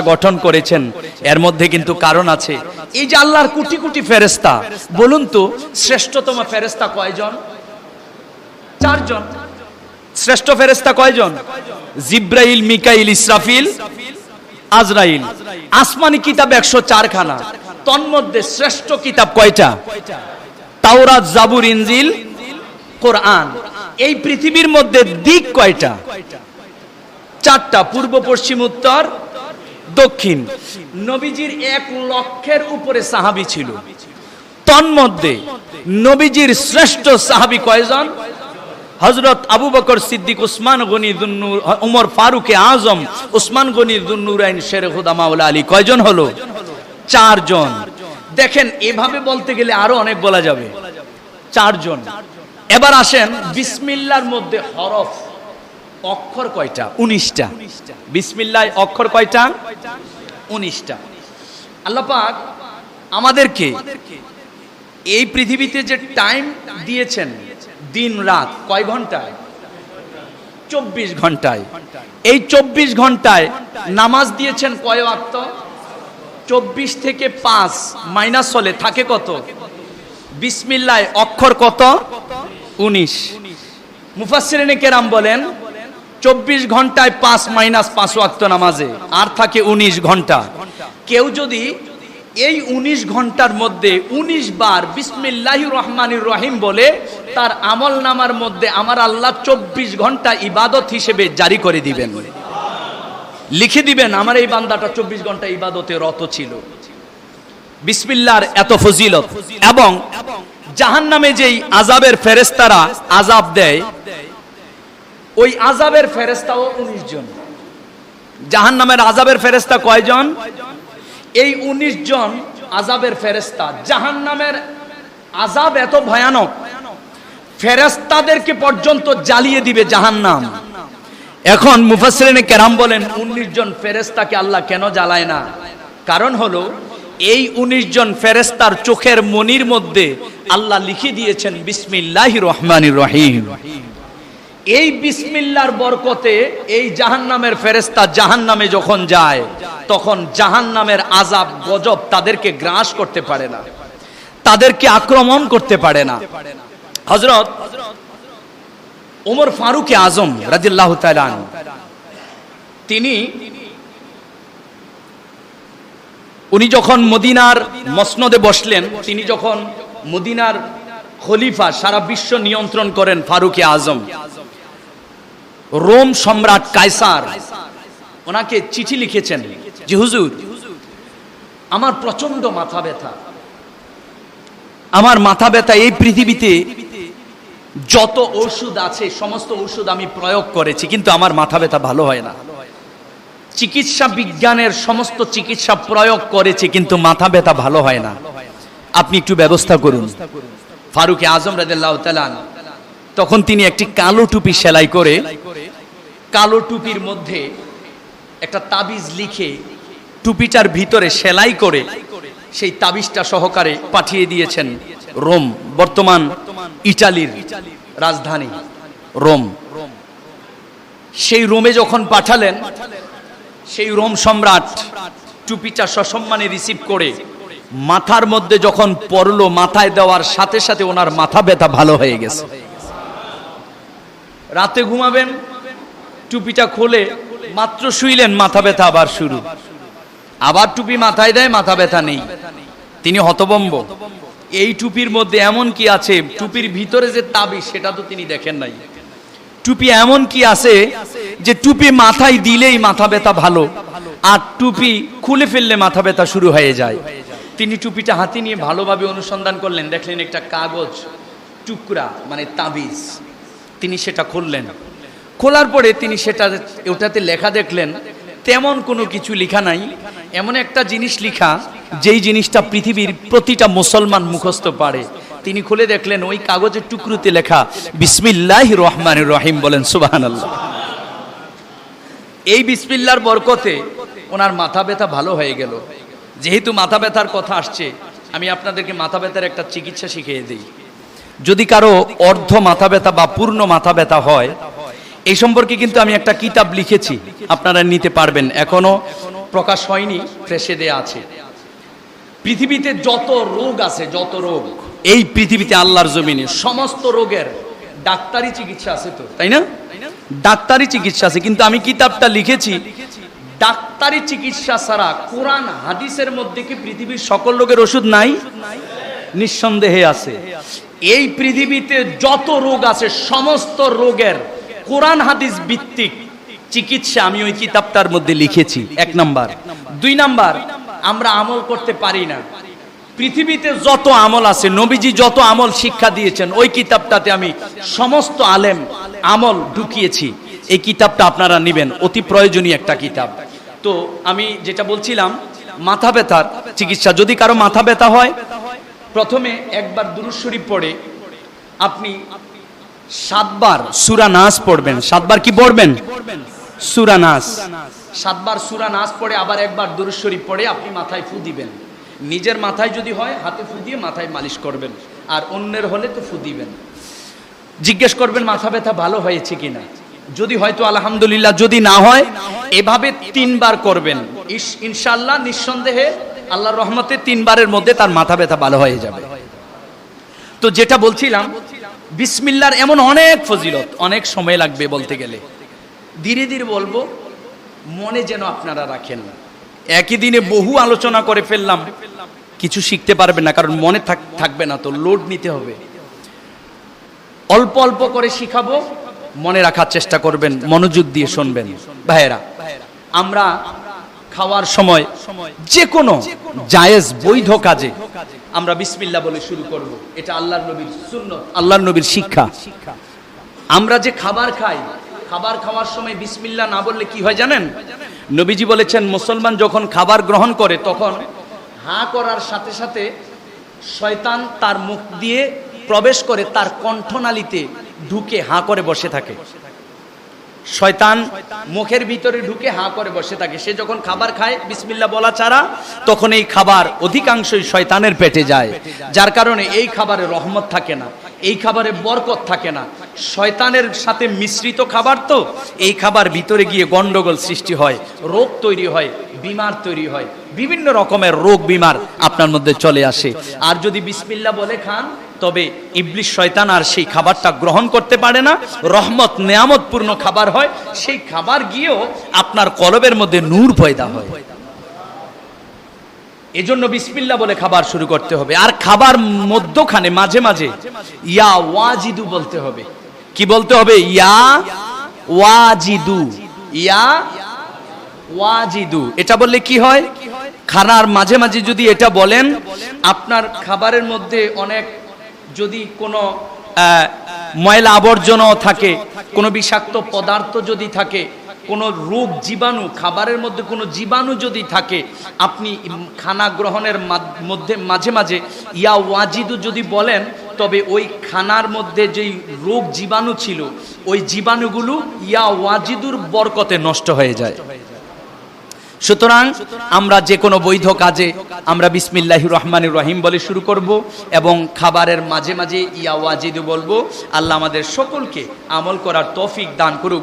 গঠন করেছেন। এর মধ্যে কিন্তু কারণ আছে। এই যে আল্লাহর কোটি কোটি ফেরেস্তা বলুন তো শ্রেষ্ঠতম ফেরেস্তা কয়জন? চারজন। শ্রেষ্ঠ ফেরেস্তা কয়জন? জিব্রাইল, মিকাইল, ইসরাফিল, আজরাইল। আসমানি কিতাব একশো চারখানা। তন্মধ্যে শ্রেষ্ঠ কিতাব কয়টা? তাওরাত, জাবুর, ইনজিল, কোরআন। এই পৃথিবীর মধ্যে দিক কয়টা? চারটা। পূর্ব, পশ্চিম, উত্তর দক্ষিণ। নবীজির এক লক্ষের উপরে সাহাবি ছিল। তন্মধ্যে নবীজির শ্রেষ্ঠ সাহাবি কয়জন? হজরত আবু বকর সিদ্দিক, উসমান গনি উমর ফারুকে আজম, উসমান গনি দুন্নুরাইন শের খুদা মাওলা আলী কয়জন হলো? চারজন। দেখেন, এভাবে বলতে গেলে আরও অনেক বলা যাবে। চারজন। এবার আসেন বিসমিল্লার মধ্যে হরফ। অক্ষর কয়টা? উনিশটা। বিসমিল্লায় অক্ষর কয়টা? উনিশটা। আল্লাহ পাক আমাদেরকে এই পৃথিবীতে যে টাইম দিয়েছেন দিন রাত কয় ঘন্টায়? চব্বিশ ঘন্টায়। এই চব্বিশ ঘন্টায় নামাজ দিয়েছেন কয় ওয়াক্ত? চব্বিশ থেকে পাঁচ মাইনাস হলে থাকে কত? বিসমিল্লায় অক্ষর কত? উনিশ। মুফাসসিরিনে কেরাম বলেন চব্বিশ ঘন্টায় পাঁচ মাইনাস পাঁচ ওয়াক্ত নামাজে, আর থাকে উনিশ ঘণ্টা। কেউ যদি এই উনিশ ঘণ্টার মধ্যে উনিশ বার বিসমিল্লাহ রহমানির রহিম বলে, তার আমল নামার মধ্যে আমার আল্লাহ চব্বিশ ঘণ্টা ইবাদত হিসেবে জারি করে দিবেন। লিখে দিবেন, আমার এই বান্দাটা চব্বিশ ঘণ্টা ইবাদতে রত ছিল। বিসমিল্লার এত ফজিলত। এবং জাহান নামে যেই আজাবের ফেরেস্তারা আজাব দেয় ওই আজাবের ফেরেস্তাও উনিশ জন। জাহান নামের আজাবের ফেরেস্তা কয়জন? এই উনিশ জন আজাবের ফেরেস্তা জাহান নামের আজাব এত ভয়ানক ফেরেস্তাদেরকে পর্যন্ত জ্বালিয়ে দিবে জাহান নাম এখন মুফাসরিনে কেরাম বলেন, উনিশ জন ফেরেস্তাকে আল্লাহ কেন জ্বালায় না? কারণ হলো, এই উনিশ জন ফেরেস্তার চোখের মনির মধ্যে আল্লাহ লিখে দিয়েছেন বিসমিল্লাহ রহমানির রহিম। এই বিসমিল্লার বরকতে এই জাহান্নামের ফেরেস্তা জাহান্নামে যখন যায়, তখন জাহান্নামের আজাব গজব তাদেরকে গ্রাস করতে পারে না। তাদেরকে আক্রমণ করতে পারে না। হজরত ওমর ফারুকে আজম রাজিল্লাহ তালান তিনি উনি যখন মদিনার মসনদে বসলেন, তিনি যখন মদিনার খলিফা সারা বিশ্ব নিয়ন্ত্রণ করেন ফারুকে আজম রোম সম্রাট কায়সার। ওনাকে চিঠি লিখেছেন যে, হুজুর, আমার প্রচণ্ড মাথা ব্যথা। আমার মাথা ব্যথা এই পৃথিবীতে যত ওষুধ আছে, সমস্ত ওষুধ আমি প্রয়োগ করেছি, কিন্তু আমার মাথা ব্যথা ভালো হয় না। চিকিৎসা বিজ্ঞানের সমস্ত চিকিৎসা প্রয়োগ করেছে, কিন্তু মাথা ব্যথা ভালো হয় না। আপনি একটু ব্যবস্থা করুন। ফারুকে আজম রাদিল্লাহ তালান তখন তিনি একটি কালো টুপি সেলাই করে কালো টুপির মধ্যে একটা তাবিজ লিখে টুপিটার ভিতরে সেলাই করে সেই তাবিজটা সহকারে পাঠিয়ে দিয়েছেন রোম বর্তমান ইটালির রাজধানী রোম। সেই রোমে যখন পাঠালেন সেই রোম সম্রাট টুপিটা সসম্মানে রিসিভ করে মাথার মধ্যে যখন পড়ল মাথায় দেওয়ার সাথে সাথে ওনার মাথা ব্যথা ভালো হয়ে গেছে। রাতে ঘুমাবেন, টুপিটা খোলে, মাত্র শুইলেন, মাথা ব্যথা আবার শুরু। আবার টুপি মাথায় দেয়, মাথা ব্যথা নেই। তিনি হতবম্ব। এই টুপির মধ্যে এমন কি আছে? টুপির ভিতরে যে তাবি, সেটা তো তিনি দেখেন নাই। টুপি এমন কি আছে যে টুপি মাথায় দিলেই মাথা ব্যথা ভালো, আর টুপি খুলে ফেললে মাথা ব্যথা শুরু হয়ে যায়। তিনি টুপিটা হাতে নিয়ে ভালোভাবে অনুসন্ধান করলেন। দেখলেন একটা কাগজ, টুকরা মানে তাবিজ। তিনি সেটা খুললেন। খোলার পরে তিনি সেটা ওটাতে লেখা দেখলেন, তেমন কোনো কিছু লেখা নাই। এমন একটা জিনিস লেখা, যেই জিনিসটা পৃথিবীর প্রতিটা মুসলমান মুখস্থ পারে। তিনি খুলে দেখলেন, ওই কাগজের টুকরোতে লেখা বিসমিল্লাহ রহমান রহিম বলেন সুবাহান এই বিসমিল্লার বরকতে ওনার মাথা ব্যথা ভালো হয়ে গেল। যেহেতু মাথা ব্যথার কথা আসছে, আমি আপনাদেরকে মাথা ব্যথার একটা চিকিৎসা শিখিয়ে দিই। যদি কারও অর্ধ মাথা ব্যথা বা পূর্ণ মাথা ব্যথা হয়, এই সম্পর্কে কিন্তু আমি একটা কিতাব লিখেছি, আপনারা নিতে পারবেন। এখনও প্রকাশ হয়নি প্রেসে দেয়া আছে। পৃথিবীতে যত রোগ আছে, যত রোগ, এই পৃথিবীতে আল্লাহর জমিনে সমস্ত রোগের ডাক্তারি চিকিৎসা আছে তো, তাই না? ডাক্তারি চিকিৎসা আছে, কিন্তু আমি কিতাবটা লিখেছি, ডাক্তারি চিকিৎসা ছাড়া কোরআন, হাদিসের মধ্যে কি পৃথিবীর সকল রোগের ওষুধ নাই? নিঃসন্দেহে আছে। এই পৃথিবীতে যত রোগ আছে, সমস্ত রোগের কোরআন হাদিস ভিত্তিক চিকিৎসা আমি ওই কিতাবটার মধ্যে লিখেছি। এক নাম্বার। দুই নাম্বার, আমরা আমল করতে পারি না। পৃথিবীতে যত আমল আছে, নবীজি যত আমল শিক্ষা দিয়েছেন, ওই কিতাবটাতে আমি সমস্ত আলেম আমল ঢুকিয়েছি। এই কিতাবটা আপনারা নেবেন, অতি প্রয়োজনীয় একটা কিতাব। তো আমি যেটা বলছিলাম, মাথা ব্যথার চিকিৎসা। যদি কারও মাথা ব্যথা হয় প্রথমে একবার দুরুদ শরীফ পড়ে, আপনি সাতবার সুরা নাস পড়বেন। সাতবার কি পড়বেন? সুরা নাস। সাতবার সুরা নাস পড়ে, আবার একবার দুরুদ শরীফ পড়ে, আপনি মাথায় ফু দিবেন। নিজের মাথায় যদি হয়, হাতে ফু দিয়ে মাথায় মালিশ করবেন। আর অন্যের হলে তো ফু দিবেন। জিজ্ঞেস করবেন, মাথা ব্যথা ভালো হয়েছে কিনা? যদি হয়তো আলহামদুলিল্লাহ, যদি না হয়, এভাবে তিনবার করবেন। ইনশাল্লাহ নিঃসন্দেহে আল্লাহর রহমতে তিনবারের মধ্যে তার মাথা ব্যথা ভালো হয়ে যাবে। তো যেটা বলছিলাম, বিসমিল্লার এমন অনেক ফজিলত, অনেক সময় লাগবে বলতে গেলে। ধীরে ধীরে বলব, মনে যেন আপনারা রাখেন একই দিনে বহু আলোচনা করে ফেললাম, কিছু শিখতে পারবেন না, কারণ মনে থাক- থাকবে না তো, লোড নিতে হবে। অল্প অল্প করে শিখাবো, মনে রাখার চেষ্টা করবেন, মনোযোগ দিয়ে শুনবেন। ভাইয়েরা, আমরা খাওয়ার সময় যে কোনো জায়েজ বৈধ কাজে আমরা বিসমিল্লাহ বলে শুরু করব। এটা আল্লাহর নবীর সুন্নত, আল্লাহর নবীর শিক্ষা। আমরা যে খাবার খাই, খাবার খাওয়ার সময় বিসমিল্লাহ না বললে কি হয় জানেন? নবীজি বলেছেন, মুসলমান যখন খাবার গ্রহণ করে, তখন হা করার সাথে সাথে শয়তান তার মুখ দিয়ে প্রবেশ করে, তার কণ্ঠনালীতে ঢুকে হাঁ করে বসে থাকে। শয়তান মুখের ভিতরে ঢুকে হাঁ করে বসে থাকে। সে যখন খাবার খায় বিসমিল্লা বলা ছাড়া, তখন এই খাবার অধিকাংশই শয়তানের পেটে যায়। যার কারণে এই খাবারে রহমত থাকে না, এই খাবারে বরকত থাকে না। শয়তানের সাথে মিশ্রিত খাবার তো, এই খাবার ভিতরে গিয়ে গন্ডগোল সৃষ্টি হয়, রোগ তৈরি হয়, বিমার তৈরি হয়, বিভিন্ন রকমের রোগ বিমার আপনার মধ্যে চলে আসে। আর যদি বিসমিল্লা বলে খান তবে ইবলিশ শয়তান আর সেই খাবারটা গ্রহণ করতে পারে না। রহমত, নেয়ামতপূর্ণ খাবার হয়। সেই খাবার গিয়েও আপনার কলবের মধ্যে নূর পয়দা হয়। এজন্য বিসমিল্লা বলে খাবার শুরু করতে হবে। আর খাবার মধ্যখানে, মাঝে মাঝে ইয়া ওয়াজিদু বলতে হবে। কি বলতে হবে? ইয়া ওয়াজিদু। ইয়া ওয়াজিদু। এটা বললে কি হয়? খানার মাঝে মাঝে যদি এটা বলেন, আপনার খাবারের মধ্যে অনেক যদি কোনো ময়লা আবর্জনাও থাকে, কোনো বিষাক্ত পদার্থ যদি থাকে, কোনো রোগ জীবাণু, খাবারের মধ্যে কোনো জীবাণু যদি থাকে, আপনি খানা গ্রহণের মধ্যে, মাঝে মাঝে ইয়া ওয়াজিদু যদি বলেন, তবে ওই খানার মধ্যে যেই রোগ জীবাণু ছিল, ওই জীবাণুগুলো ইয়া ওয়াজিদুর বরকতে নষ্ট হয়ে যায়। সুতরাং আমরা যে কোনো বৈধ কাজে আমরা বিসমিল্লাহ রহমান রহিম বলে শুরু করব এবং খাবারের মাঝে মাঝে ইয়া ওয়াজিদু বলব, আল্লাহ আমাদের সকলকে আমল করার তৌফিক দান করুক।